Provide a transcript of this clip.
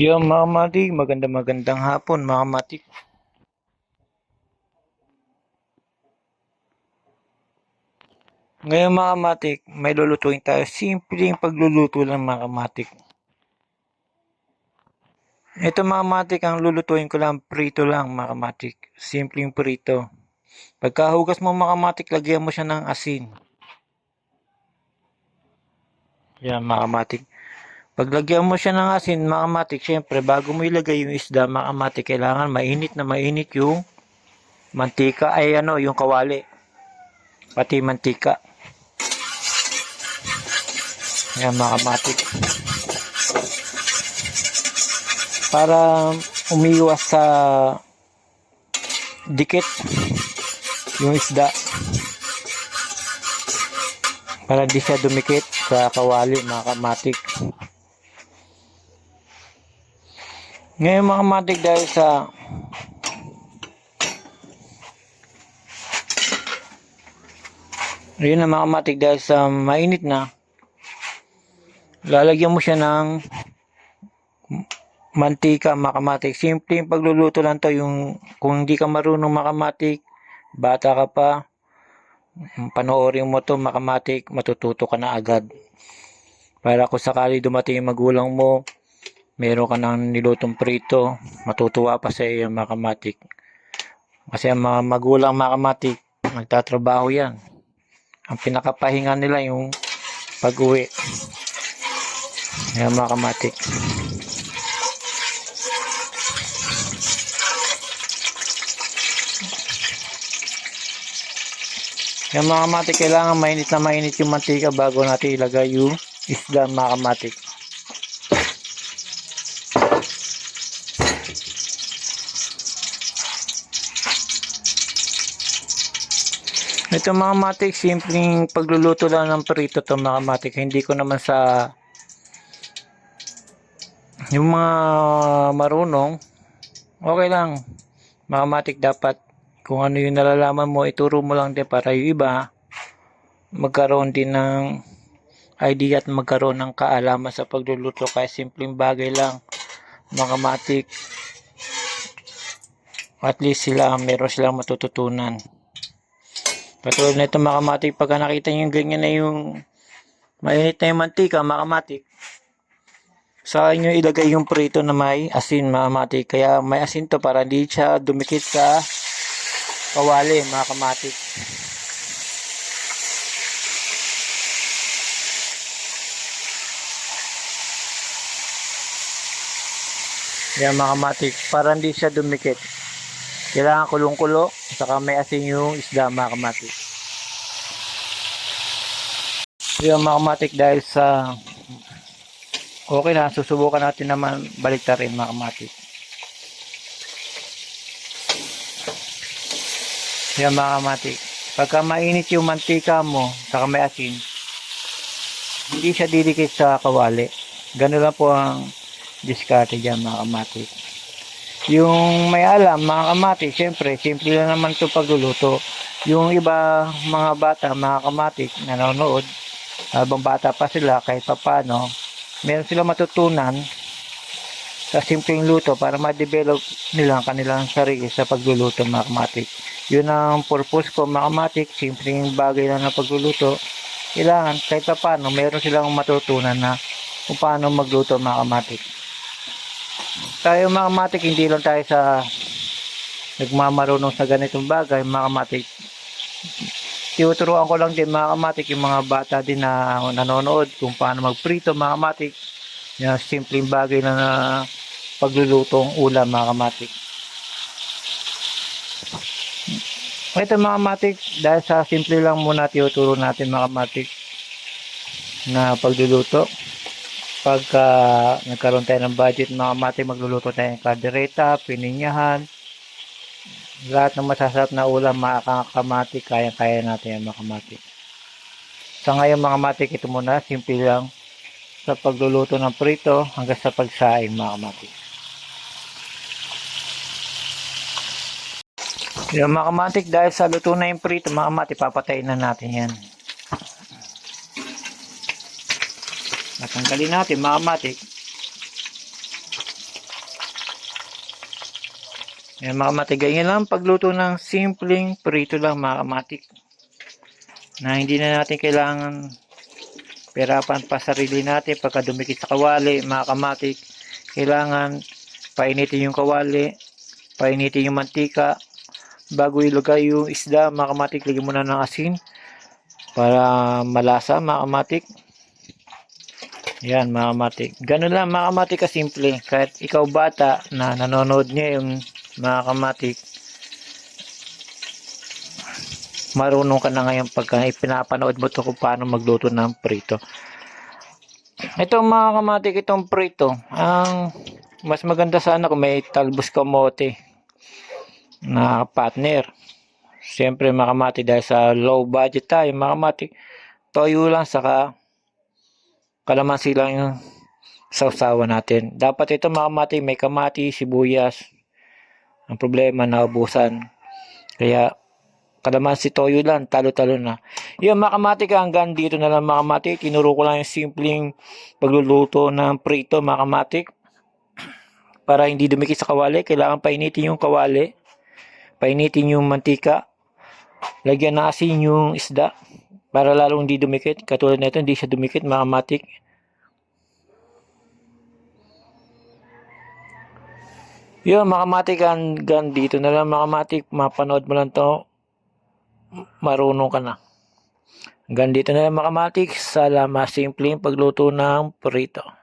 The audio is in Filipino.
Yung mga matik, maganda magandang hapon mga matik. Ngayon mga matik, may lulutuin tayo. Simpleng pagluluto lang mga matik. Ito mga matik, ang lulutuin ko lang, prito lang mga matik. Simpleng prito. Pagkahugas mo mga matik, lagyan mo siya ng asin. Yan mga matik. Paglagyan mo siya ng asin, mga matik, syempre, bago mo ilagay yung isda, mga kailangan mainit na mainit yung mantika, ay ano, yung kawali. Pati mantika. Yan mga. Para umiwas sa dikit yung isda. Para di siya dumikit sa kawali mga kamatik. Ngayon mga matik dahil sa Ayun na mga matik dahil sa mainit na lalagyan mo siya ng mantika makamatik. Simple yung pagluluto lang to yung kung hindi ka marunong makamatik, bata ka pa, panoorin mo to makamatik, matututo ka na agad. Para kung sakali dumating yung magulang mo, meron ka ng nilutong prito, matutuwa pa sa iyo makamatik. Kasi ang mga magulang makamatik, nagtatrabaho yan. Ang pinakapahinga nila yung pag-uwi. Ayan mga kamatik. Yan mga kamatik, kailangan mainit na mainit yung mantika bago natin ilagay yung isda mga kamatik. Ito mga matik, simpleng pagluluto lang ng prito to mga matik. Hindi ko naman sa yung mga marunong, okay lang. Mga matik dapat kung ano yung nalalaman mo, ituro mo lang din para yung iba magkaroon din ng idea at magkaroon ng kaalaman sa pagluluto kaya simpleng bagay lang mga matik at least sila meron silang matututunan Katulad na ito makamatik, pagka nakita nyo yung ganyan na yung mainit na yung mantika, makamatik. Sa inyo ilagay yung prito na may asin, makamatik. Kaya may asin to para hindi siya dumikit sa kawali, makamatik. Yan makamatik, para hindi siya dumikit. Kailangan kulong-kulo, saka may asin yung isda mga kamatik. Yung mga kamatik dahil sa okay na, susubukan natin naman baliktarin mga kamatik. Yan mga kamatik. Pagka mainit yung mantika mo, saka may asin, hindi siya didikit sa kawali. Ganun lang po ang diskarte dyan mga kamatik. Yung may alam, mga kamati, syempre, simple lang naman ito pagluluto. Yung iba, mga bata, mga kamatik, nanonood, habang bata pa sila, kahit papano, meron sila matutunan sa simpleng luto para ma-develop nila ang kanilang sarili sa pagluluto, mga kamatik. Yun ang purpose ko, mga kamatik, simpleng bagay lang na pagluluto. Kailangan, kahit papano, meron silang matutunan na kung paano magluto, mga kamatik tayo mga matik, hindi lang tayo sa nagmamarunong sa ganitong bagay, mga kamatik. Tinuturuan ko lang din mga kamatik, yung mga bata din na nanonood kung paano magprito mga kamatik. Yung simpleng bagay na, na paglulutong ulam mga kamatik. Ito mga kamatik, dahil sa simple lang muna tinuturo natin mga kamatik na pagluluto pagka nagkaroon tayo ng budget mga mati magluluto tayo ng kaldereta, pininyahan. Lahat ng masasarap na ulam makakamati kaya kaya natin yung makamati sa ngayon mga mati ito muna simple lang. Sa pagluluto ng prito hanggang sa pagsaing mga mati yung mga kamatik dahil sa luto na yung prito mga mati papatayin na natin yan Natanggalin natin mga matik. Yan mga kamatik. Ganyan lang pagluto ng simpleng prito lang mga kamatik. Na hindi na natin kailangan perapan pa sarili natin pagka dumikit sa kawali mga kamatik. Kailangan painitin yung kawali, painitin yung mantika, bago ilagay yung isda mga kamatik, lagyan mo na ng asin para malasa mga kamatik. Yan mga kamatik. Ganun lang mga kamatik kasimple. Kahit ikaw bata na nanonood niya yung mga kamatik, marunong ka na ngayon pagka ipinapanood mo to kung paano magluto ng prito. Ito mga kamatik, itong prito, ang mas maganda sana kung may talbos kamote na partner. Siyempre mga kamatik, dahil sa low budget tayo, mga kamatik, toyo lang saka kalamansi lang yung sausawa natin. Dapat ito mga kamatik, may kamati, sibuyas. Ang problema, naubusan. Kaya, kalamansi toyo lang, talo-talo na. Yung mga kamatik, hanggang dito na lang mga kamatik. Tinuro ko lang yung simpleng pagluluto ng prito mga. Para hindi dumikit sa kawali, kailangan painitin yung kawali. Painitin yung mantika. Lagyan na asin yung isda para lalong hindi dumikit. Katulad nito, hindi siya dumikit, mga kamatik. Yun, mga kamatik, hanggang dito na lang, mga. Mapanood mo lang to. Marunong ka na. Hanggang dito na lang, mga kamatik. Salamat simpleng pagluto ng prito.